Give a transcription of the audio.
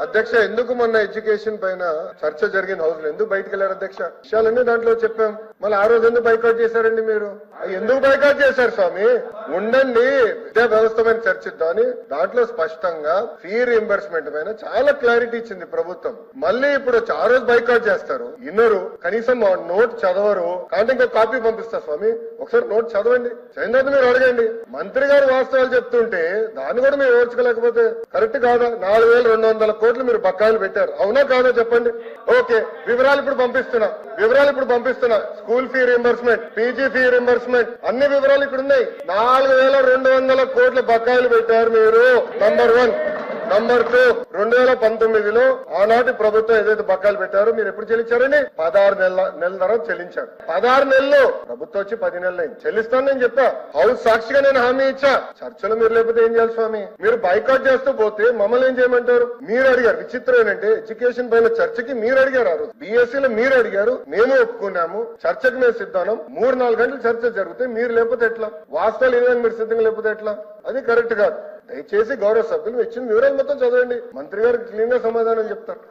అధ్యక్ష ఎందుకు మొన్న ఎడ్యుకేషన్ పైన చర్చ జరిగిన హౌస్లో ఎందుకు బయటకు వెళ్ళారు అధ్యక్ష? విషయాలన్నీ దాంట్లో చెప్పాం. మళ్ళీ ఆ రోజు ఎందుకు బైకౌట్ చేశారండి మీరు? ఎందుకు బైకౌట్ చేశారు స్వామి? ఉండండి విద్యా వ్యవస్థ పైన చర్చిద్దామని దాంట్లో స్పష్టంగా ఫీ రీఎంబర్స్మెంట్ పైన చాలా క్లారిటీ ఇచ్చింది ప్రభుత్వం. మళ్ళీ ఇప్పుడు ఆ రోజు బైకౌట్ చేస్తారు. ఇన్నరు కనీసం నోట్ చదవరు. కాబట్టి ఇంకో కాపీ పంపిస్తా స్వామి. ఒకసారి నోట్ చదవండి. చదివిన మీరు అడగండి. మంత్రి గారు వాస్తవాలు చెప్తుంటే దాన్ని కూడా మీరు ఓర్చుకోలేకపోతే కరెక్ట్ కాదా? నాలుగు వేల రెండు వందల కోట్లు మీరు బకాయిలు పెట్టారు. అవునా కాదా చెప్పండి? ఓకే వివరాలు ఇప్పుడు పంపిస్తున్నా. వివరాలు ఇప్పుడు పంపిస్తున్నా. School fee reimbursement PG fee reimbursement అన్ని వివరాలు ఇక్కడ ఉన్నాయి నాలుగు వేల రెండు వందల కోట్లు బకాయిలు పెట్టారు మీరు. నంబర్ వన్ నంబర్ టూ రెండు వేల పంతొమ్మిదిలో ఆనాటి ప్రభుత్వం ఏదైతే బకాయిలు పెట్టారో మీరు ఎప్పుడు చెల్లించారని? పదహారు నెలల నెల తర్వాత చెల్లించారు. పదహారు నెలలు ప్రభుత్వం వచ్చి పది నెలలు అయింది. చెల్లిస్తాను నేను చెప్పా హౌస్ సాక్షిగా నేను హామీ ఇచ్చా. చర్చలు మీరు లేకపోతే ఏం చేయాలి స్వామి? మీరు బైకాట్ చేస్తూ పోతే మమ్మల్ని ఏం చేయమంటారు? మీరు అడిగారు. విచిత్రం ఏంటంటే ఎడ్యుకేషన్ పైన చర్చకి మీరు అడిగారు ఆ రోజు. బీఎస్సీలో మీరు అడిగారు. మేము ఒప్పుకున్నాము. చర్చకు మేము సిద్ధానం మూడు నాలుగు గంటలు చర్చ జరిగితే మీరు లేకపోతే ఎట్లా? వాస్తవాలు ఏదైనా మీరు సిద్ధంగా లేకపోతే ఎట్లా? అది కరెక్ట్ కాదు. దయచేసి గౌరవ సభ్యులు ఇచ్చిన వివరాలు మొత్తం చదవండి. మంత్రి గారు క్లీన్గా సమాధానం చెప్తారు.